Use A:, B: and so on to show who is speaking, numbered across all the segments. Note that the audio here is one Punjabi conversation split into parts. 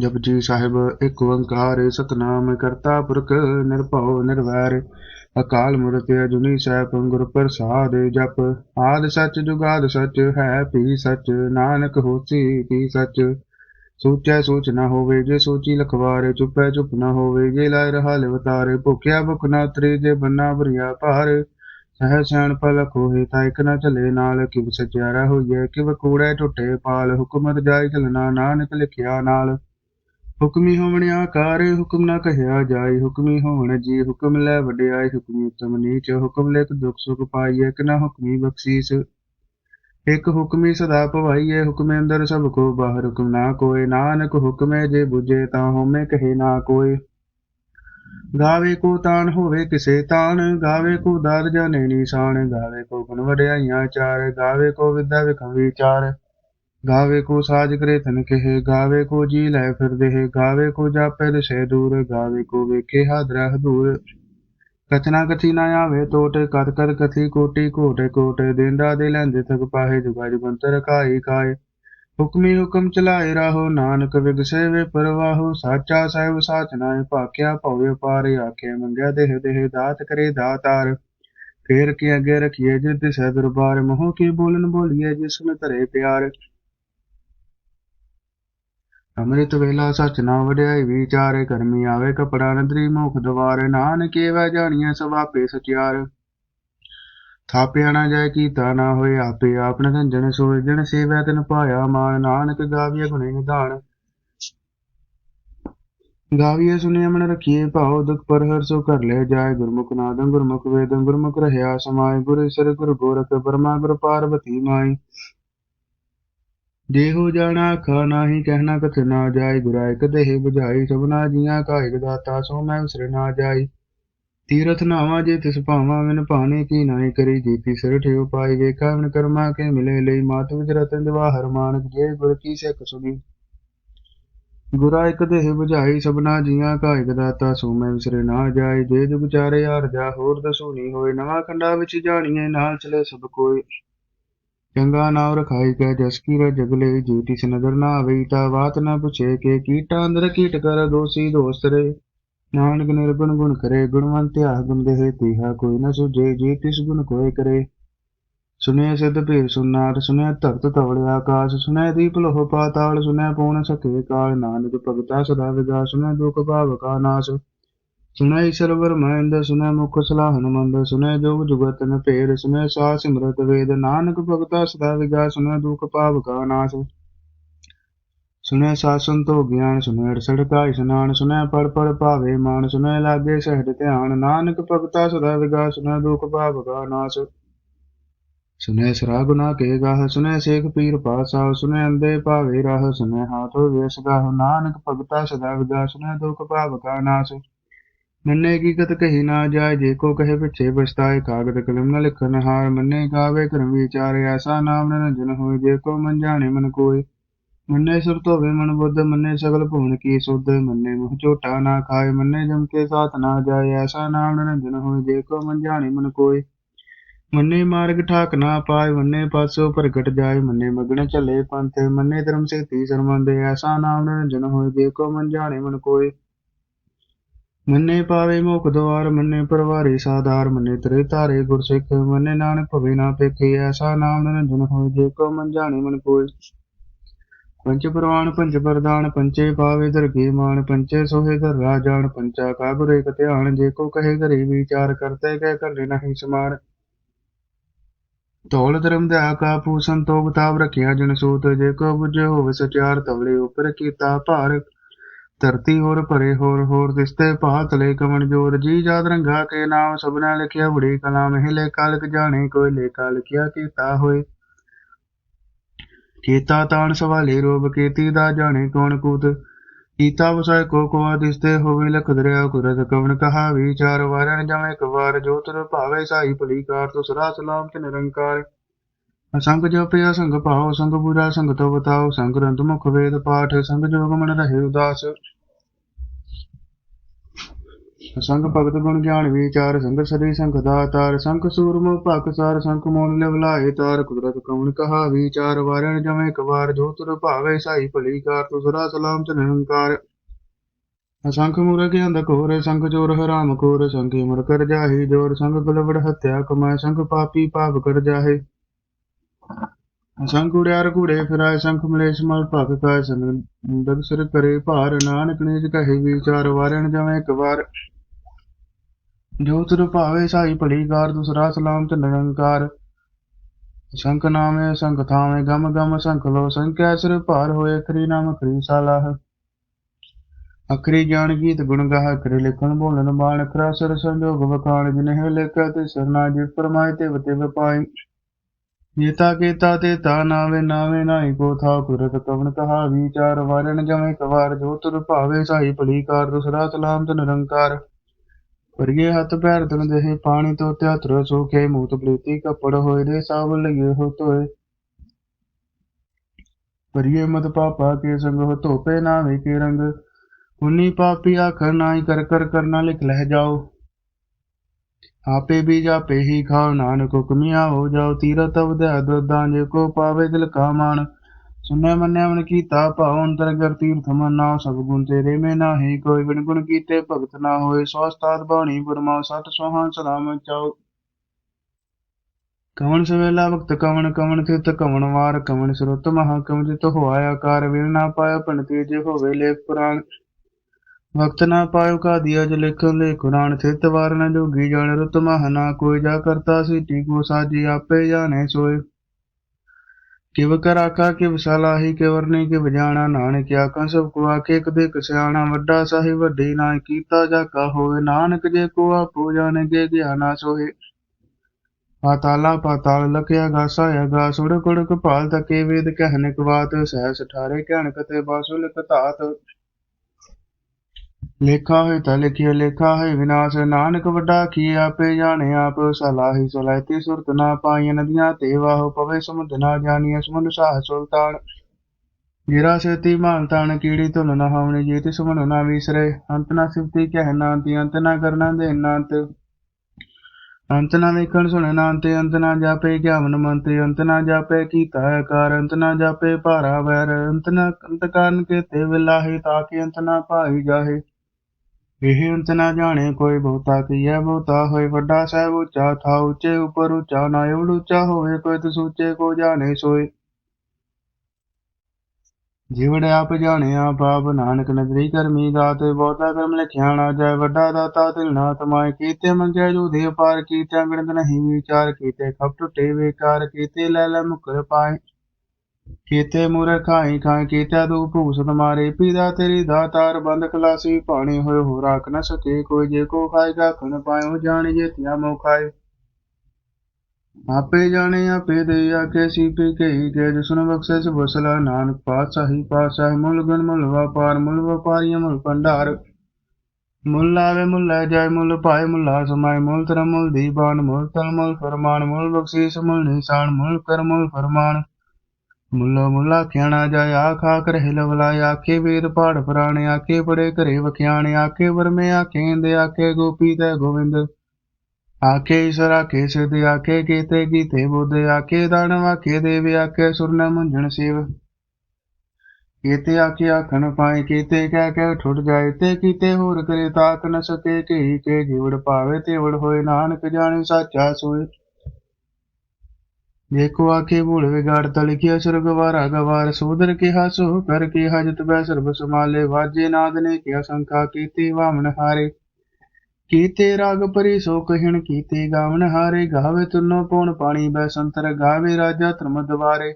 A: ਜਪਜੀ ਸਾਹਿਬ, ਇੱਕ ਓੰਕਾਰ ਸਤਨਾਮ ਕਰਤਾ ਪੁਰਖ ਨਿਰਭਉ ਨਿਰਵੈਰ। ਅਕਾਲ ਮੂਰਤਿ ਅਜੂਨੀ ਸੈਭੰ ਗੁਰ ਪ੍ਰਸਾਦ ਜਪ। ਆਦ ਸੱਚ ਜੁਗਾਦ ਸੱਚ ਹੈ ਭੀ ਸੱਚ ਨਾਨਕ ਹੋਸੀ ਭੀ ਸੱਚ। ਸੋਚੈ ਸੋਚ ਨਾ ਹੋਵੇ, ਜੇ ਸੋਚੀ ਲਖਵਾਰੇ, ਚੁੱਪੈ ਚੁੱਪ ਨਾ ਹੋਵੇ, ਜੇ ਲਾਇ ਰਹਾ ਲਿਵਤਾਰੇ ਭੁਖਿਆ ਭੁਖ ਨਾ ਉਤਰੇ ਜੇ ਬੰਨਾ ਭਰੀਆ ਭਾਰ। ਸਹਿ ਸਿਆਣ ਪਲ ਕੋਹੇ ਤਾਂ ਇਕ ਨਾ ਚਲੇ ਨਾਲ, ਕਿਵ ਸਚਿਆਰਾ ਹੋਈਏ ਕਿਵ ਕੂੜੈ ਟੁੱਟੇ ਪਾਲ। ਹੁਕਮ ਰਜਾਈ ਚਲਣਾ ਨਾਨਕ ਲਿਖਿਆ ਨਾਲ। ਹੁਕਮੀ ਹੋਵਣ ਆਕਾਰ, ਹੁਕਮ ਨਾ ਕਹਿਆ ਜਾਏ। ਹੁਕਮੀ ਹੋਵਣ ਜੀ, ਹੁਕਮ ਲੈ ਵਡਿਆਈ ਹੁਕਮੀ ਉਤਮ ਨੀਚ, ਹੁਕਮ ਲੈ ਦੁਖ ਸੁਖ ਪਾਈਏ ਇਕ ਨਾ ਹੁਕਮੀ ਬਖਸ਼ੀਸ। ਇਕ ਹੁਕਮੀ ਸਦਾ ਭਵਾਈਏ ਹੁਕਮੇ ਅੰਦਰ ਸਭ ਕੋ ਬਾਹਰ ਹੁਕਮ ਨਾ ਕੋਏ। ਨਾਨਕ ਹੁਕਮੇ ਜੇ 부ਜੇ ਤਾਂ ਹੋਮੇ ਕਹੇ ਨਾ ਕੋਏ। ਗਾਵੇ ਕੋ ਤਾਨ ਹੋਵੇ ਕਿਸੇ ਤਾਨ ਗਾਵੇ ਕੋ ਦਾਦ ਜਾਣੇ ਨਿਸ਼ਾਨ। ਗਾਵੇ ਕੋ ਗੁਣ ਵਡਿਆਈਆਂ ਚਾਰ, ਗਾਵੇ ਕੋ ਵਿਦਿਆ ਵਿਖਮ ਵਿਚਾਰ। ਗਾਵੇ ਕੋ ਸਾਜ ਕਰੇ ਤਨ ਕਹੇ, ਗਾਵੇ ਕੋ ਜੀ ਲੈ ਫਿਰ ਦੇਹ, ਗਾਵੇ ਕੋ ਜਾਪੇ ਦਿਸ਼ੇ ਦੂਰ, ਗਾਵੇ ਕੋ ਵੇਖੇ ਹਾਦਰਾ ਹਦੂਰ ਕਥਨਾ ਕਥੀ ਨਾ ਆਵੇ ਟੋਟ ਕਤ ਕਤ ਕਥੀ ਕੋਟੀ ਕੋਟੇ ਕੋਟੇ ਦੇਂਦਾ ਦੇ ਲੈਂਦੇ ਥਕ ਪਾਹੇ ਜੁਗਾ ਜੁਗੰਤਰ ਕਾਈ ਕਾਏ ਹੁਕਮੀ ਹੁਕਮ ਚਲਾਏ ਰਾਹੋ, ਨਾਨਕ ਵਿਗਸੇ ਵੇ ਪਰਵਾਹੋ, ਸਾਚਾ ਸਾਹਿਬ ਸਾਚ ਨਾਏ ਭਾਕਿਆ ਭਉ ਪਾਰੇ ਆਖੇ, ਮੰਗਿਆ ਦੇਹ ਦੇਹ ਦਾਤ ਕਰੇ ਦਾਤਾਰ। ਫੇਰ ਕੇ ਅੱਗੇ ਰਖੀਏ ਜਿਤ ਸਹਿ ਦਰਬਾਰ, ਮੋਹ ਕੀ ਬੋਲਨ ਬੋਲੀਏ, ਜਿਸ में ਧਰੇ ਪਿਆਰ। ਅੰਮ੍ਰਿਤ ਵੇਲਾ ਸਚ ਨਾ ਵਡਿਆਈ ਵਿਚਾਰੇ ਕਰਮੀ ਆਵੇ ਕਪੜਾ ਨਦਰੀ ਮੁਖ ਦਵਾਰ, ਨਾਨਕੇ ਵੈ ਜਾਣੀਐ ਸਭ ਸਚਿਆਰ। ਥਾਪਿਆ ਨਾ ਜਾਏ ਕੀਤਾ ਨਾ ਹੋਏ ਆਪੇ ਆਪਨ ਧੰਜਨ ਸੋਏ ਜਨ ਸੇਵੈ ਤਨ ਪਾਇਆ ਮਾਨ, ਨਾਨਕ ਗਾਵੀਏ ਗੁਣੇ ਨਿਧਾਨ। ਗਾਵੀਏ ਸੁਨੇ ਮਨ ਰਖੀਏ ਭਾਉ, ਦੁਖ ਪਰ ਹਰ ਸੋ ਕਰ ਲੈ ਜਾਏ ਗੁਰਮੁਖ ਨਾਦੰ, ਗੁਰਮੁਖ ਵੇਦੰ, ਗੁਰਮੁਖ ਰਹਿਆ ਸਮਾਏ, ਗੁਰ ਸਰ ਗੁਰ ਗੋਰਖ, ਬਰਮਾ ਗੁਰ ਪਾਰਵਤੀ ਮਾਈ। ਦੇਹੋ ਜਾਣਾ ਆਖਾ ਨਾਹੀ, ਕਹਿਣਾ ਕਥ ਨਾ ਜਾਈ ਗੁਰਾ ਇਕ ਦੇਹ ਸਭਨਾ ਜੀਆਂ ਕਾ ਦਾਤਾ, ਸੋ ਮੈਂ ਵਿਸਰ ਨਾ ਜਾਈ। ਤੀਰਥ ਨਾਵਾ ਜੇ ਤਿਸ ਭਾਵਾ ਵਿਨ ਭਾਣੇ ਕੀ ਨਾਹੀ ਕਰੀ ਜੀਤੀ ਸਿਰ ਠਿਓ ਪਾਈ, ਵੇਖਾ ਵਿਨ ਕਰਮਾ ਕੇ ਮਿਲੇ ਲਈ। ਮਾਤ ਵਿਚ ਰਤਨ ਜਵਾਹਰ ਮਾਨਕ, ਜੇ ਗੁਰ ਕੀ ਸਿੱਖ ਸੁਣੀ। ਗੁਰਾ ਇਕ ਦੇਹ 부ਝਾਈ ਸਭਨਾ ਜੀਆਂ ਕਾ ਇਕ ਦਾਤਾ, ਸੋ ਮੈਂ ਵਿਸਰ ਨਾ ਜਾਈ। ਜੇ ਜੁਗ ਚਾਰੇ ਹਰ ਜਾ ਹੋਰ ਦਸੂਨੀ ਹੋਏ। ਨਵਾਂ ਖੰਡਾ ਵਿੱਚ ਜਾਣੀਏ ਨਾਲ ਚਲੇ ਸਭ ਕੋਈ। ਚੰਗਾ ਨਾਮ ਰਖਾਈ ਜਸ ਕੀ ਰ ਜਗਲੇ, ਜੀ ਤਿਸ ਨਦਰ ਨਾ ਆਵਈ ਤਾ ਬਾਤ ਨਾ ਪੁਛੇ ਕੇ ਕੀਟਾ ਅੰਦਰ ਕੀਟ ਕਰ ਦੋਸੀ ਦੋਸਤ ਨਾਨਕ ਨਿਰਗੁਣ ਗੁਣ ਕਰੇ, ਗੁਣਵੰਤ ਗੁਣ ਦੇਹ ਤੀਹਾ, ਕੋਈ ਨ ਸੁਜੇ ਜੀ ਤਿਸ ਗੁਣ ਕੋਏ ਕਰੇ। ਸੁਨੇ ਸਿਧ ਭੀਰ ਸੁਨਾਤ ਸੁਨੇ ਧਰਤ ਤਵਲ ਆਕਾਸ਼ ਸੁਨੇ ਦੀਪ ਲੋਹ ਪਾਤਾਲ ਸੁਨੇ ਪੂਰਨ ਸਕੇ ਕਾਲ। ਨਾਨਕ ਭਗਤਾ ਸਦਾ ਵਿਗਾ ਸੁਨੇ ਦੁਖ ਭਾਵ ਕਾ ਨਾਸ। ਸੁਨੇ ਸਰਵਰ ਮਹਿੰਦ ਸੁਨੇ ਮੁਖ ਸਲਾਹ ਮੰਦ ਸੁਣੈ ਜੋਗ ਜੁਗਤ ਨ ਭੇਦ ਸੁਨੇ ਸਾ ਸਿਮਰਤ ਵੇਦ, ਨਾਨਕ ਭਗਤਾ ਸਦਾ ਵਿਗਾ ਸੁਨੇ ਦੁਖ ਭਾਵ ਕਾ ਨਾਸ। ਸੁਨੇ ਸਾਸਨ ਤੋ ਗਿਆਨ ਸੁਨੇ ਅੜਸੜ ਕਾ ਇਸਨਾਨ ਸੁਨੇ ਪੜ ਪੜ ਭਾਵੇ ਮਾਨ ਸੁਨੇ ਲਾਗੇ ਸਹਿਜ ਧਿਆਨ, ਨਾਨਕ ਭਗਤਾ ਸਦਾ ਵਿਗਾ ਸੁਨੇ ਦੁਖ ਭਾਵ ਕਾ ਨਾਸ। ਸੁਨੇ ਸਰਾ ਗੁਨਾ ਕੇ ਗਾਹ ਸੁਨੇ ਸੇਖ ਪੀਰ ਪਾਸਾ ਸੁਨੇ ਅੰਦੇ ਭਾਵੇ ਰਾਹ ਸੁਨੇ ਹਾਥੋ ਵੇਸ ਗਾਹ, ਨਾਨਕ ਭਗਤਾ ਸਦਾ ਵਿਗਾ ਸੁਨੇ ਦੁਖ ਭਾਵ ਕਾ ਨਾਸ। ਮੰਨੇ ਕੀ ਕਤ ਕਹੀ ਨਾ ਜਾਏ, ਜੇ ਕੋ ਕਹੇ ਪਿਛੇ ਪਛਤਾਏ, ਕਾਗਦ ਕਲਮ ਨ ਲਿਖਨ ਹਾਰ ਮੰਨੇ ਗਾਵੇ, ਕਰਮ ਵਿਚਾਰ ਐਸਾ ਨਾਮ ਨਿਰੰਜਨ ਹੋਏ, ਜੇ ਕੋ ਮਨ ਜਾਣੇ ਮਨ ਕੋਇ ਮੰਨੇ ਸੁਰ ਧੋਵੇ ਮਨ ਬੁੱਧ, ਮੰਨੇ ਸਗਲ ਭੁਵਨ ਕੀ ਸੁਧ, ਮੰਨੇ ਮੁਹ ਝੋਟਾ ਨਾ ਖਾਏ, ਮੰਨੇ ਜਮ ਕੇ ਸਾਥ ਨਾ ਜਾਏ, ਐਸਾ ਨਾਮ ਨਿਰੰਜਨ ਹੋਏ, ਜੇ ਕੋ ਮਨ ਜਾਣੇ ਮਨ ਕੋਇ ਮੰਨੇ ਮਾਰਗ ਠਾਕ ਨਾ ਪਾਏ, ਮੰਨੇ ਪਾਸੋ ਪ੍ਰਗਟ ਜਾਏ, ਮੰਨੇ ਮਗਨ ਚਲੇ ਪੰਥ, ਮੰਨੇ ਧਰਮ ਸੇਤੀ ਸਰਮੰਦ, ਐਸਾ ਨਾਮ ਨਿਰੰਜਨ ਹੋਏ, ਜੇ ਕੋ ਮਨ ਜਾਣੇ ਮਨ ਕੋਇ ਮੰਨੇ ਪਾਵੇ ਮੁਖ ਦਵਾਰ ਮੰਨੇ ਪਰਵਾਰੀ ਸਾਧਾਰ, ਮੰਨੇ ਤਰੇ ਧਾਰੇ ਗੁਰ ਸਿੱਖ ਮੰਨੇ ਨਾਨਕ ਭਵੇ ਨਾ ਪੇਖੇ, ਐਸਾ ਨਾਮ ਨਿਰੰਜਨ ਹੋਏ, ਜੇ ਕੋ ਮਨ ਜਾਣੇ ਮਨ ਕੋਇ ਪੰਚ ਪ੍ਰਵਾਨ ਪੰਚ ਪ੍ਰਦਾਨ ਪੰਚੇ ਪਾਵੇ ਦਰਗੇ ਮਾਨ ਪੰਚੇ ਸੋਹੇ ਦਰ ਰਾਜਾਨ ਪੰਚਾ ਕਾ ਗੁਰ ਇਕ ਧਿਆਨ, ਜੇ ਕੋ ਕਹੇ ਘਰੇ ਵਿਚਾਰ ਕਰਤੇ, ਕਹਿ ਕਰਲੇ ਨਹੀਂ ਸਮਾਨ। ਧੌਲ ਧਰਮ ਦੇ ਆਕਾ ਪੂਸਨ ਤੋਂ ਬਤਾਵ ਰਖਿਆ ਜਨ ਸੂਤ, ਜੇ ਕੋ ਬੁਝੇ ਹੋਵੇ ਸਚਾਰ ਤਵਲੇ ਉਪਰ ਕੀਤਾ ਭਾਰ। ਧਰਤੀ ਹੋਰ ਭਰੇ ਹੋਰ ਹੋਰ ਦਿਸਤੇ ਭਾ ਤਲੇ ਕਮਣ ਜੋਰ। ਜੀ ਜਾਦ ਰੰਗਾ ਕੇ ਨਾਮ ਸਭਨਾ ਲਿਖਿਆ, ਬੜੀ ਕਲਾਮ ਹਿਲੇ ਕਾਲਕ ਜਾਣੇ, ਕੋਈ ਲੇਖਾ ਲਿਖਿਆ ਕੀਤਾ ਹੋਏ? ਕੀਤਾ ਤਾਣ ਸਵਾਲੇ ਰੋਬ, ਕੀਤੀ ਦਾ ਜਾਣੇ ਕੌਣ ਕੂਤ? ਕੀਤਾ ਵਸਾਇ ਕੋ ਕੋ ਦਿਸਤੇ ਹੋਵੇ ਲਖ ਦਰਿਆ ਕੁਰਤ ਕਵਨ ਕਹਾ ਵਿਚਾਰ ਵਾਰਨ, ਜਮੇ ਇੱਕ ਵਾਰ ਭਾਵੇ ਸਾਈ ਭਲੀ ਕਾਰ ਤੋ ਸਲਾਮ ਤੇ ਨਿਰੰਕਾਰ। ਅਸੰਗ ਜੋ ਪਿਆ ਸੰਗ ਭਾਉ ਸੰਗ ਬੁਰਾ ਸੰਗ ਤੋ ਬਤਾਓ ਸੰਗ ਰੰਤ ਮੁਖ ਵੇਦ ਪਾਠ ਸੰਗ ਜੋਗ ਮਨ ਰਹੇ ਉਦਾਸ। ਸੰਗ ਭਗਤ ਗੁਣ ਗਿਆਨ ਵਿਚਾਰ, ਸੰਗ ਸਰੀ, ਸੰਗ ਦਾਤਾਰ, ਸੰਗ ਸੂਰਮ ਭਗ ਸਾਰ, ਸੰਗ ਮੋਲ ਲਿਵਲਾਏ ਤਾਰ, ਕੁਦਰਤ ਕਉਣ ਕਹਾ ਵਿਚਾਰ ਵਾਰਣ ਜਮੇ ਇੱਕ ਵਾਰ ਜੋ ਤੁਰ ਭਾਵੇ ਸਾਈ ਭਲੀ ਕਾਰ, ਤੁਸਰਾ ਸਲਾਮ ਤੇ ਨਿਰੰਕਾਰ ਅਸੰਖ ਮੂਰਖ ਅੰਧ ਘੋਰ, ਸੰਗ ਚੋਰ ਹਰਾਮ ਖੋਰ ਸੰਗ ਮੁਰ ਕਰ ਜਾਹੀ, ਜੋਰ ਸੰਗ ਗਲਵੜ ਹੱਤਿਆ ਕਮਾਇ ਸੰਗ ਪਾਪੀ ਪਾਪ ਕਰ ਜਾਹੇ। ਸੰਖ ਉੜਿਆਰ ਘੂੜੇ ਫਿਰਾਏ, ਸੰਖ ਮਲੇਸ਼ ਮਲ ਭਗ ਕਾਇ ਸੰਗ ਦਗ ਕਰੇ ਭਾਰ। ਨਾਨਕ ਨਿਜ ਕਹੇ ਵਿਚਾਰ ਵਾਰਣ ਜਮੇ ਇੱਕ ਵਾਰ। ਜੋ ਤੁਰ ਭਾਵੇ ਸਾਈ ਭਲੀ ਕਾਰ ਦੂਸਰਾ ਸਲਾਮ ਤੇ ਨਿਰੰਕਾਰ ਸ਼ੰਖ ਨਾਮੇ ਸੰਖ ਥਾਵੇਂ, ਗਮ ਗਮ ਸੰਖ ਲੋ ਸੰਖਿਆ ਸਿਰ ਭਾਰ ਹੋਏ ਖਰੀ ਨਾਮ ਖਰੀ ਸਾਲਾਹ। ਅਖਰੀ ਗਿਆਨ ਗੀਤ ਗੁਣ ਗਾਹ ਕਰੇ ਲਿਖਣ ਬੋਲਣ ਬਾਣ, ਅਖਰਾ ਸਰ ਸੰਜੋਗ ਵਖਾਣ, ਜਿਨਹਿ ਲਿਖਿਆ ਤੇ ਸਰਨਾ ਜਿ ਫਰਮਾਏ ਤੇ ਵਤੇ ਵਪਾਈ ਜੀਤਾ ਕੀਤਾ ਤੇ ਤਾ ਨਾਵੇ ਨਾਵੇ ਨਾਹੀ ਕੋ ਥਾ ਕੁਰਤ ਕਵਨ ਕਹਾ ਵਿਚਾਰ ਵਾਰਨ ਜਮੇ ਕਵਾਰ ਜੋ ਤੁਰ ਭਾਵੇ ਸਾਈ ਸਲਾਮ ਤੇ ਨਿਰੰਕਾਰ ਪਰਿਏ ਹੱਥ ਪੈਰ ਤਨ ਦੇਹ ਪਾਣੀ ਤੋਂ ਤਿਆਤਰ ਸੋਖੇ ਮੂਤ ਪਲੀਤੀ ਕੱਪੜ ਹੋਏ ਦੇ ਸਾਬ ਲਗੇ ਹੋ ਤੋਏ ਪਰਿਏ ਮਤ ਪਾਪਾ ਕੇ ਸੰਗ ਹੋ ਧੋਪੇ ਨਾਵੇ ਕੇ ਰੰਗ। ਪੁਨੀ ਪਾਪੀ ਆਖਰ ਨਾਈ ਕਰ ਕਰ ਕਰਨਾ ਲਿਖ ਲਹਿ ਜਾਓ। ਆਪੇ ਵੀ ਜਾਪੇ ਖਾਓ ਨਾਨਕ ਹੁਕਮੀਆਂ ਹੋ ਜਾਓ। ਤੀਰਤ ਅਵਧਿਆ ਦੋਦਾਂ ਜੇ ਕੋ ਪਾਵੇ ਦਿਲ ਕਾ ਮਾਨ ਸੁਨਿਆ ਮੰਨਿਆ, ਮਨ ਕੀਤਾ, ਭਾਉ ਅੰਤਰ ਗਰ ਤੀਰਥ ਮਨਾ। ਸਭ ਗੁਣ ਤੇਰੇ ਮੇ ਨਾਹੀ, ਕੋਈ ਵਿਣ ਗੁਣ ਕੀਤੇ ਭਗਤ ਨਾ ਹੋਏ। ਸੋ ਸਵਸਤਾਦ ਬਾਣੀ ਪਰਮਾ ਸਤ ਸੁਹਾਨ ਸਲਾਮ ਚਾਓ ਕਵਣ ਸਵੇਲਾ ਵਕਤ, ਕਵਣ ਕਵਣ ਥਿਤ ਕਵਣ ਵਾਰ, ਕਵਣ ਸਰੁਤ ਮਹਾ, ਕਵਣ ਜਿਤ ਹੋਇਆ ਆਕਾਰ ਵਿਣ ਨਾ ਪਾਇਆ ਪੰਡਤੀ ਜੇ ਹੋਵੇ ਲੇਖ ਪੁਰਾਣ। ਵਕਤ ਨਾ ਪਾਇਓ ਕਾ ਦਿਆ ਜ ਲਿਖਨ ਲੈ ਕੁਰਾਨ ਥਿਤ ਵਾਰ ਨ ਜੋਗੀ ਜਾਣ ਰੁਤ ਮਹ, ਨਾ ਕੋਈ ਜਾ ਕਰਤਾ ਸੀ ਟੀਕੋ ਸਾਜੀ ਆਪੇ ਜਾਣੇ ਸੋਏ। ਕਿਵ ਕਰ ਆਖਾ ਕਿਵ ਸਲਾਹੀ, ਕਿਵਰ ਨੇ ਕਿਵ ਜਾਣਾ ਨਾਨਕ ਆਖਾਂ ਸਭ ਕੋ ਆਖੇ, ਇੱਕ ਦੇ ਵੱਡਾ ਸਾਹਿਬ, ਵੱਡੀ ਨਾ ਕੀਤਾ ਜਾ ਕਾ ਹੋਵੇ। ਨਾਨਕ ਜੇ ਕੋ ਆਪੋ ਜਾਣੇ ਕੇ ਗਿਆਨਾ ਸੋਏ ਪਾਤਾਲਾ ਪਾਤਾਲ ਲਖਿਆ, ਗਾਸਾ ਅਗਾ ਸੁੜ ਕੁੜ ਕਪਾਲ ਤਕੇ ਵੇਦ ਕਹਿਨਕ ਬਾਤ ਸਹਿ ਠਾਰੇ, ਕਹਿਣ ਕਤੇ ਬਾਸੁ ਲਿਖ ਲੇਖਾ ਹੋਏ ਤਾਂ ਲਿਖਿਆ ਲੇਖਾ ਹੈ, ਵਿਨਾਸ਼ ਨਾਨਕ ਵੱਡਾ ਕੀ ਆਪੇ ਜਾਣੇ ਆਪ, ਸਲਾਹੀ ਸਲਾਇਤੀ ਸੁਰਤ ਨਾ ਪਾਈਆਂ ਨਦੀਆਂ ਤੇ ਵਾਹੋ ਪਵੇ ਸਮੁੰਦ ਨਾ ਜਾਣੀਐ ਸਮੁੰਦ ਸਾਹ ਸੁਲਤਾਨ। ਜੀਰਾ ਸੇਤੀ ਮਾਨ ਤਾਣ ਕੀੜੀ ਧੁਨ ਨਾ ਹਾਵਣੀ ਜੀਤੀ ਸੁਮਨ ਨਾ ਵਿਸਰੇ, ਅੰਤ ਨਾ ਸਿਫਤੀ ਕਹਿ ਨਾ ਅੰਤੀ ਅੰਤ ਨਾ ਕਰਨਾ ਦੇ ਨਾ ਅੰਤ ਅੰਤ ਨਾ ਵੇਖਣ ਸੁਣੇ ਨਾ ਅੰਤੇ ਅੰਤ ਨਾ ਜਾਪੇ ਗਿਆਵਨ ਮੰਤੇ, ਅੰਤ ਨਾ ਜਾਪੇ ਕੀਤਾ ਆਕਾਰ, ਅੰਤ ਨਾ ਜਾਪੇ ਭਾਰਾ ਵੈਰ, ਅੰਤ ਨਾ ਅੰਤ ਕਾਰਨ ਕੇ ਤੇ ਵਿਲਾਹੇ ਤਾਕੇ ਅੰਤ ਨਾ ਭਾਈ ਜਾਹੇ। ਇਹ ਨਾ ਜਾਣੇ ਕੋਈ ਬਹੁਤਾ ਕੀਆ ਬਹੁਤਾ ਹੋਏ ਵੱਡਾ ਸਾਹਿਬ ਉੱਚਾ, ਥਾ ਉੱਚੇ ਉਪਰ ਉੱਚਾ, ਨਾ ਐਵੜ ਉੱਚਾ ਹੋਵੇ ਕੋਈ ਤੇ ਕੋ ਜਾਣੇ ਸੋਏ। ਜਿਵੜ ਆਪ ਜਾਣੇ ਆਪ ਆਪ ਨਾਨਕ ਨਦਰੀ ਕਰਮੀ ਦਾਤੇ ਬਹੁਤਾ ਕਰਮ ਲਿਖਿਆ ਨਾ ਜਾਏ, ਵੱਡਾ ਦਾਤਾ ਤਿਲ ਨਾ ਤਮਾਏ ਕੀਤੇ ਮੰਗਿਆ ਜੋ ਦੇ ਪਾਰ ਕੀਤੇ ਗਣਤ ਨਹੀਂ ਵਿਚਾਰ ਕੀਤੇ ਖਪ ਟੁੱਟੇ ਵੇਕਾਰ ਕੀਤੇ, ਲੈ ਲੈ ਮੁਕਰ ਪਾਏ। ਕੀਤੇ ਮੁਰੇ ਖਾਈ ਖਾਏ ਕੀਤੇ ਦੂ ਭੂਸਤ ਮਾਰੇ, ਪੀਦਾ ਤੇਰੀ ਦਾਤਾਰ ਬੰਦ ਖਲਾਸੀ ਪਾਣੀ ਹੋਏ ਹੋ ਰਾਖ ਨ ਸਕੇ ਕੋਈ, ਜੇ ਕੋ ਖਾਏਗਾ ਖਨ ਪਾਇਓ ਜਾਣ ਜੇ ਤਿਆ ਮੋ ਖਾਏ। ਆਪੇ ਜਾਣੇ ਆਪੇ ਦੇ ਆਕੇ ਸੀਪੇ ਕਹੀ ਕੇ ਜਿਸਨ ਬਖਸ਼ੇ ਸੁ ਬਸਲਾ ਨਾਨਕ ਪਾਤਸ਼ਾਹੀ, ਪਾਤਸ਼ਾਹ ਮੁੱਲ ਗੁਣ ਮੁੱਲ ਵਪਾਰ, ਮੁੱਲ ਵਪਾਰੀ ਮੁੱਲ ਭੰਡਾਰ। ਮੁੱਲ ਆਵੇ ਮੁੱਲ ਲੈ ਜਾਏ ਮੁੱਲ ਪਾਏ ਮੁੱਲਾ ਸਮਾਏ, ਮੁੱਲ ਤਰਮ ਮੁੱਲ ਦੀਵਾਨ, ਮੁੱਲ ਤਲ ਮੁੱਲ ਫਰਮਾਨ, ਮੁੱਲ ਬਖਸ਼ੀਸ ਮੁੱਲ ਨਿਸ਼ਾਨ, ਮੁੱਲ ਕਰ ਮੁੱਲ ਫਰਮਾਨ। ਮੁੱਲਾ ਮੁੱਲਾ ਖਿਆਣਾ ਜਾਏ, ਆਖ ਆਖ ਰਹਿ ਲਵਲਾ, ਆਖੇ ਵੇਦ ਪਾੜ ਪੁਰਾਣੇ, ਆਖੇ ਬੜੇ ਘਰੇ ਵਖਿਆਣੇ, ਆਖੇ ਵਰਮੇ, ਆਖੇ ਦੇ ਆਖੇ ਗੋਪੀ ਤੇ ਗੋਵਿੰਦ। ਆਖੇ ਈਸ਼ਰ, ਆਖੇ ਸਿਧ, ਆਖੇ ਕੀਤੇ ਕੀਤੇ ਬੁੱਧ ਆਖੇ ਦਾਨਵ ਆਖੇ ਦੇਵ, ਆਖੇ ਸੁਰ ਮੁੰਝਣ ਸਿਵ। ਕੀਤੇ ਆਖੇ ਆਖਣ ਪਾਏ, ਕੀਤੇ ਕਹਿ ਕੇ ਠੁੱਟ ਜਾਏ, ਤੇ ਕੀਤੇ ਹੋਰ ਕਰੇ, ਤਾਕ ਨ ਸਕੇ, ਕਹੀ ਕੇ ਜੀਵੜ ਪਾਵੇ ਤੇ ਵੜ ਹੋਏ, ਨਾਨਕ ਜਾਣੇ, ਸਾਚਾ ਸੋਏ। ਦੇਖੋ ਆਖੇ ਭੂਲ ਵਿਗਾੜ ਤਲ ਕੀ ਸੁਰਗ ਵਾਰਾ ਗਵਾਰ, ਸੋਦਰ ਕੇ ਹਾਸੋ ਕਰ ਕੇ ਹਜਤ ਬੈ ਸਰਬ ਸਮਾਲੇ ਵਾਜੇ ਨਾਦ ਨੇ ਕਿਆ ਸੰਖਾ ਕੀਤੀ ਵਾਮਨ ਹਾਰੇ। ਕੀਤੇ ਰਾਗ ਪਰੀ ਸੋ ਕਹਿਣ ਕੀਤੇ ਗਾਵਨ ਹਾਰੇ। ਗਾਵੇ ਤੁਨੋ ਪਉਣ ਪਾਣੀ ਬੈ ਸੰਤਰ ਗਾਵੇ ਰਾਜਾ ਧਰਮ ਦਵਾਰੇ।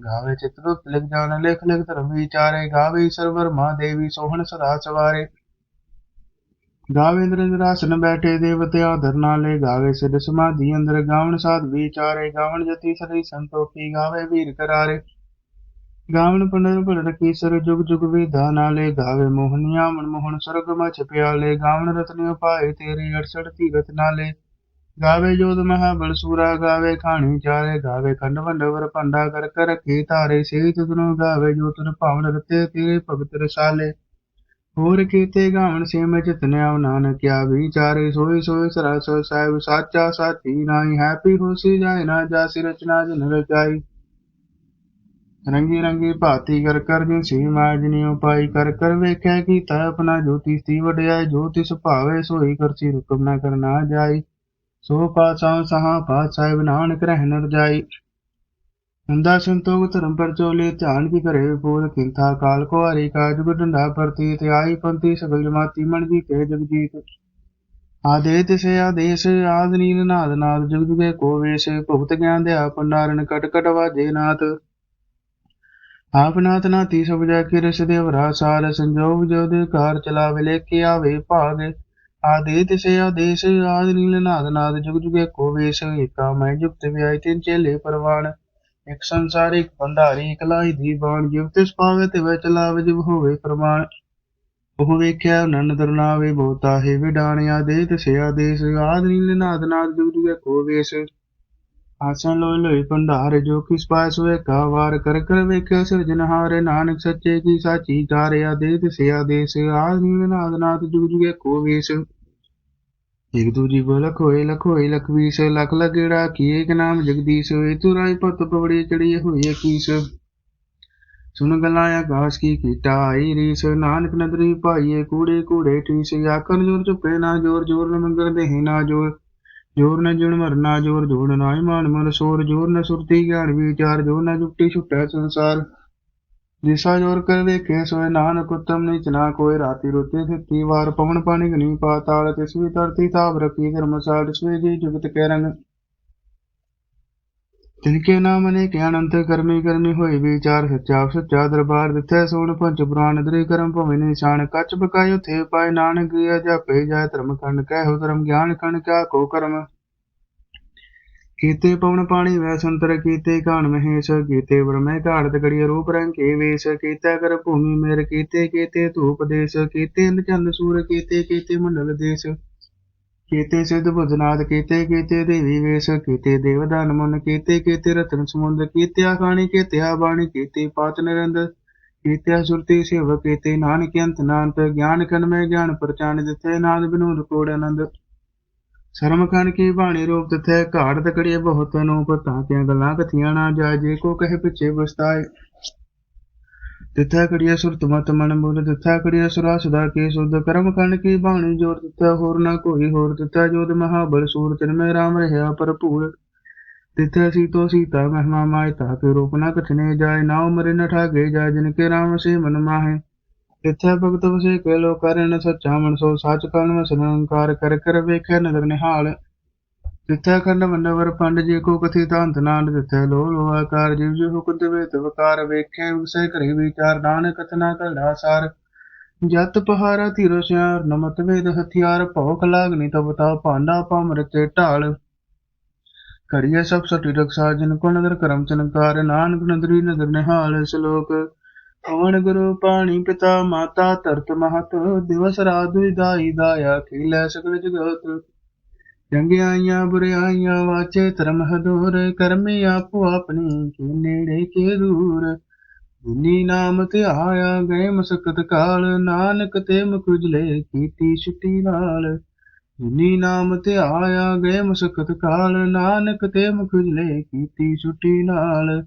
A: ਗਾਵੇ ਚਿਤ੍ਰ ਲਿਖ ਜਾਣ, ਲਿਖ ਲਿਖ ਧਰਮ ਵਿਚਾਰੇ। ਗਾਵੇ ਸਰਵਰ ਮਾ ਦੇਵੀ, ਸੋਹਣ ਸਦਾ ਸਵਾਰੇ। ਗਾਵੇ ਇੰਦਰ ਇੰਦਰਾਸਨ ਬੈਠੇ ਦੇਵਤੇ ਆਦਰ ਨਾਲੇ ਗਾਵੇ ਸਿਧ ਸਮਾਧੀ ਅੰਦਰ ਗਾਵਣ ਸਾਧ ਵਿਚਾਰੇ, ਗਾਵਣ ਜਤੀ ਸਦੀ ਸੰਤੋਖੀ ਗਾਵੇ ਵੀਰ ਕਰਾਰੇ। ਗਾਵਣ ਪੰਡਰ ਭੜਰ ਕੀਸਰ ਜੁਗ ਜੁਗ ਵਿਧਾ ਨਾਲੇ ਗਾਵੇ ਮੋਹਨੀਆ ਮਨਮੋਹਨ ਸਰਗ ਮਚ ਪਿਆਲੇ। ਗਾਵਣ ਰਤਨਿ ਪਾਏ ਤੇਰੇ 68 ਤੀਰਥ ਨਾਲੇ। ਗਾਵੇ ਜੋਧ ਮਹਾਬਲ ਸੂਰਾ, ਗਾਵੇ ਖਾਣੀ ਚਾਰੇ, ਗਾਵੇ ਖੰਡ ਵੰਡਵਰ ਭੰਡਾ ਕਰ ਕਰ ਰੱਖੀ ਧਾਰੇ। ਸੇ ਤੁਧਨੋ ਗਾਵੇ ਜੋ ਤੁਨ ਭਾਵਨ ਰਤੇ ਤੇਰੇ ਭਗਤ ਰਸਾਲੇ ਹੋਰ ਕੀਤੇ ਗਾਵਨ ਸਿਮ ਚਿਤਨਿਆ ਨਾਨਕਿਆ ਵਿਚਾਰੇ ਸੋਈ ਸੋਈ ਸਰਸ ਸਾਹਿਬ, ਸਾਚਾ ਸਾਚੀ ਨਾਹੀ, ਹੈਪੀ ਹੋਸੀ ਜਾਏ ਨਾ ਜਾਸੀ, ਰਚਨਾ ਜਿਨ ਰਚਾਈ ਰੰਗੀ ਰੰਗੀ ਭਾਤੀ ਕਰ ਕਰ ਜਿਨ ਸੀ ਮਾਜਨੀ ਉਪਾਈ ਕਰ ਕਰ ਵੇਖਿਆ ਕੀਤਾ ਆਪਣਾ ਜੋਤੀ, ਸੀ ਵਡਿਆਈ ਜੋ ਤਿਸ ਸੋਈ ਕਰਸੀ ਹੁਕਮ ਨਾ ਕਰਨਾ ਜਾਈ। ਸੋ ਪਾਸਾ ਸਹਾ ਪਾਤ ਸਾਹਿਬ ਨਾਨਕ ਰਹਿ ਨ ਰਜਾਈ ਹੁੰਦਾ ਸੰਤੋਖ ਧਰਮ ਪਰ ਚੋਲੇ ਧਿਆਨ ਕੀ ਕਰੇ ਫੂਲ ਕਿੰਥਾ ਕਾਲ ਕੋ ਹਰੀ ਕਾਜ ਗੁਡੰਡਾ ਪ੍ਰਤੀ ਤੇ ਆਈ ਪੰਤੀ ਸਗਲ ਜਮਾਤੀ ਮਨ ਜੀ ਕੇ ਜਗਜੀਤ। ਆਦੇ ਤਿਸੇ ਆਦੇਸ਼ ਆਦ ਨੀਲ ਨਾਦ ਨਾਦ ਜੁਗ ਜੁਗੇ ਕੋ ਵੇਸ਼, ਭੁਗਤ ਗਿਆਨ ਦੇ ਪੰਡਾਰਨ ਕਟ ਕਟ ਵਾਜੇ ਨਾਥ। ਆਪ ਨਾਥ ਨਾਤੀ ਸਭ ਜਾ ਕੇ ਰਸ ਦੇ ਵਰਾ ਸਾਲ ਸੰਜੋਗ ਜੋ ਦੇ ਕਾਰ ਚਲਾਵੇ ਲੈ ਕੇ ਆਵੇ ਭਾਗ। ਆਦੇ ਤਿਸੇ ਆਦੇਸ਼ ਆਦ ਨੀਲ ਨਾਦ ਨਾਦ ਜੁਗ ਜੁਗੇ ਕੋ ਵੇਸ਼, ਏਕਾ ਮੈਂ ਜੁਗਤ ਵਿਆਈ ਤਿਨ ਚੇਲੇ ਪਰਵਾਨ। ਇੱਕ ਸੰਸਾਰ ਇੱਕ ਭੰਡਾਰੀ ਇੱਕ ਲਾਈ ਜਿਵ ਤਿਸ ਪਾਵੇ ਤੇ ਵਿੱਚ ਲਾਵੇ ਜਿਵ ਹੋਵੇ ਪ੍ਰਮਾਣ। ਉਹ ਵੇਖਿਆ ਨਨ ਦਰਨਾਵੇ ਬਹੁਤਾ ਹੈ। ਵਿਡਾਣਿਆ ਦੇ ਤਿਸਿਆ ਦੇਸ ਆਦ ਨੀਲ ਨਾਦ ਨਾਦ ਜੁਗ ਜੁਗੇ ਕੋ ਵੇਸ਼। ਆਸਨ ਲੋਇ ਲੋਇ ਭੰਡਾਰ ਜੋ ਕਿਸ ਪਾਸ ਹੋਏ ਕਾ ਵਾਰ ਕਰ। ਕਰ ਵੇਖਿਆ ਸਿਰਜਨਹਾਰ ਨਾਨਕ ਸੱਚੇ ਕੀ ਸਾਚੀ ਚਾਰਿਆ ਦੇ ਤਿਸਿਆ ਦੇਸ ਆਦ ਨੀਲ ਨਾਦ ਨਾਦ ਜੁਗ ਜੁਗੇ ਕੋ ਵੇਸ਼। ਇਕ ਦੂਜੀ ਬੋ ਲਖ ਹੋਏ ਲਖ ਹੋਏ ਲਖ ਵੀਸ ਲਖ ਲਗੇੜਾ ਕੀ ਇੱਕ ਨਾਮ ਜਗਦੀਸ਼ ਹੋਏ ਤੂ ਰਾਈ ਪਤ ਪਵੜੀ ਚੜੀ ਹੋਈ ਗਲਾਂ ਆਕਾਸ਼ ਕੀ ਕੀਟਾ ਆਈ ਰੀਸ, ਨਾਨਕ ਨਦਰੀ ਪਾਈਏ ਕੂੜੇ ਕੂੜੇ ਠੀਸ ਆਕਰ ਜੋਰ ਚੁਪੇ ਨਾ ਜੋਰ ਜੋਰ ਨ ਮੰਗਰ ਦੇਹ ਨਾ ਜੋਰ। ਜੋਰ ਨ ਜੁਣ ਮਰਨਾ, ਜੋਰ ਜੋੜ ਨਾ ਮਾਨ ਮਨ ਸੋਰ, ਜੋਰ ਨ ਸੁਰਤੀ ਗਿਆਨ ਵਿਚਾਰ, ਜੋਰ ਨ ਜੁਕਤੀ ਛੁੱਟਾ ਸੰਸਾਰ। ਜਿਸਾ ਜੋਰ ਕਰ ਵੇਖੇ ਸੋਏ ਨਾਨਕ ਉਤਮ ਨੀਚ ਨਾ ਕੋਈ ਰਾਤੀ ਰੁਤੇ ਸਿੱਤੀ ਵਾਰ ਪਵਨ ਪਾਣੀ ਗਨੀ ਪਾਤਾਲ ਤਿਸ ਵੀ ਧਰਤੀ ਤਾਪ ਰਖੀ, ਧਰਮਸਾਲ ਸਵੇ ਜੀ ਜੁਗਤ ਕੇ ਰੰਗ। ਤਿਨਕੇ ਨਾਮ ਨੇ ਕਿ ਅਨੰਤ ਕਰਮੀ ਕਰਮੀ ਹੋਏ ਵਿਚਾਰ ਸੱਚਾ ਸੱਚਾ ਦਰਬਾਰ ਦਿੱਥੇ ਸੋਣ ਪੰਜ ਪੁਰਾਣ ਦਰੀ ਕਰਮ ਭਵੇਂ ਨਿਸ਼ਾਨ, ਕੱਚ ਬਕਾਇਓ ਥੇ ਪਾਏ। ਨਾਨਕ ਗਿਆ ਜਾਪੇ ਜਾਏ, ਧਰਮ ਖੰਡ ਕਹਿ ਧਰਮ, ਗਿਆਨ ਖੰਡ ਕਿਆ ਕੋ ਕਰਮ। ਕੀਤੇ ਪਵਨ ਪਾਣੀ ਵੈ ਸੰਤਰ ਕੀਤੇ ਕਾਣ ਮਹੇਸ਼ ਕੀਤੇ ਬ੍ਰਹਮੇ ਘਾੜਤ ਗੜੀਏ ਰੂਪ ਰੰਗ ਕੇ ਵੇਸ਼ ਕੀਤਾ, ਕਰ ਭੂਮੀ ਮੇਰ ਕੀਤੇ ਕੀਤੇ ਧੂਪ ਦੇਸ਼ ਕੀਤੇ ਚੰਦ ਸੂਰ ਕੀਤੇ ਕੀਤੇ ਮੰਡਲ ਦੇਸ਼ ਕੀਤੇ, ਸਿੱਧ ਬੁੱਧਨਾਥ ਕੀਤੇ ਕੀਤੇ ਦੇਵੀ ਵੇਸ਼ ਕੀਤੇ, ਦੇਵਦਾਨ ਮਨ ਕੀਤੇ ਕੀਤੇ ਰਤਨ ਸਮੁੰਦ ਕੀਤਿਆ ਖਾਣੀ ਕੀਤਿਆ ਬਾਣੀ ਕੀਤੀ, ਪਾਤ ਨਿਰੰਦ ਕੀਤਿਆ ਸੁਰਤੀ ਸੇਵ ਕੀਤੇ, ਨਾਨਕ ਅੰਤ ਨਾਨਤ ਗਿਆਨ ਕਨ ਗਿਆਨ ਪਰਚਾਨ ਦਿੱਤੇ ਨਾਦ ਬਿਨੋਦ ਕੋੜ ਆਨੰਦ। ਸ਼ਰਮ ਖਾਨ ਕੀ ਬਾਣੀ ਰੂਪ ਤਿਥੈ ਘਾੜ ਤਕੜੀਏ ਬਹੁਤ ਨੂੰ ਪਤਾ ਕਿਆ ਗੱਲਾਂ ਕਥੀਆਂ ਨਾ ਜਾਏ, ਜੇ ਕੋ ਕਹੇ ਪਿੱਛੇ ਬਸਤਾਏ ਤਿਥੈ ਕੜੀਏ ਸੁਰਤ ਮਤ ਮਨ ਬੁੱਧ ਤਿਥੈ ਕੜੀਏ ਸੁਰਾ ਸਦਾ ਕੀ ਸੁਧ ਕਰਮ ਖੰਡ ਕੀ ਬਾਣੀ ਜੋਰ ਤਿਥੈ ਹੋਰ ਨਾ ਕੋਈ ਹੋਰ ਤਿਥਾ ਜੋਤ ਮਹਾਬਲ ਸੂਰ ਤਿਨ ਮੈਂ ਰਾਮ ਰਹਿਆ ਭਰਪੂਰ ਤਿਥੈ ਸੀਤੋ ਸੀਤਾ ਮਹਿਮਾ ਮਾਇਤਾ ਕੇ ਰੂਪ ਨਾ ਕਥਨੇ ਜਾਏ, ਨਾ ਉਮਰ ਨ ਠਾਗੇ ਜਾਏ, ਜਿਨ ਕੇ ਰਾਮ ਸੇ ਮਨ ਮਾਹੇ। ਤਿਥੈ ਭਗਤ ਵਸੇ ਕੇ ਲੋ ਕਰਨ ਸੱਚਾ ਮਨ, ਸੋ ਸੱਚ ਕਨ ਵਸਨੰਕਾਰ ਕਰ ਕਰ ਵੇਖੈ ਨਦਰ ਨਿਹਾਲ ਤਿਥੈ ਖੰਡ ਮੰਡਵਰ ਪੰਡ ਜੀ ਕੋ ਕਥੀ ਤਾਂਤ ਨਾਨ ਤਿਥੈ ਲੋ ਲੋ ਆਕਾਰ ਜਿਵ ਜਿਵ ਹੁਕਤ ਵੇਤ ਵਕਾਰ ਵੇਖੈ, ਉਸੇ ਕਰੇ ਵਿਚਾਰ ਨਾਨਕ ਕਥਨਾ ਕਲੜਾ ਸਾਰ। ਜਤ ਪਹਾਰਾ ਧੀਰੋ ਸਿਆਰ, ਨਮਤ ਵੇਦ ਹਥਿਆਰ ਭੌਖ ਲਾਗਨੀ ਤਵਤਾ ਤਾ ਭਾਂਡਾ ਪਾਮਰਤੇ ਢਾਲ। ਕੜੀਏ ਸਭ ਸਟੀ ਰਖਸਾ ਜਿਨ ਕੋ ਨਦਰ ਕਰਮ ਚਨਕਾਰ ਨਾਨਕ ਨਦਰੀ ਨਦਰ ਨਿਹਾਲ ਸ਼ਲੋਕ ਪਵਨ ਗੁਰੂ ਪਾਣੀ ਪਿਤਾ ਮਾਤਾ ਧਰਤ ਮਹਤ, ਦਿਵਸ ਰਾਤ ਵਿਦਾਈ ਦਾਇਆ ਖੇਲੇ ਸਗਲ ਜਗਤ। ਚੰਗਿਆਈਆਂ ਬੁਰਿਆਈਆਂ ਵਾਚੇ ਧਰਮ ਹਦੂਰ, ਕਰਮੀ ਆਪੋ ਆਪਣੀ ਕੇ ਨੇੜੇ ਕੇ ਦੂਰ। ਜਿਨੀ ਨਾਮ ਤੇ ਆਇਆ ਗਏ ਮਸਕਤ ਕਾਲ, ਨਾਨਕ ਤੇ ਮੁਖ ਕੀਤੀ ਛੁੱਟੀ ਨਾਲ ਜਿਨੀ ਨਾਮ ਤੇ ਆਇਆ ਗਏ ਮਸਕਤ ਕਾਲ, ਨਾਨਕ ਤੇ ਮੁਖ ਕੀਤੀ ਛੁੱਟੀ ਨਾਲ।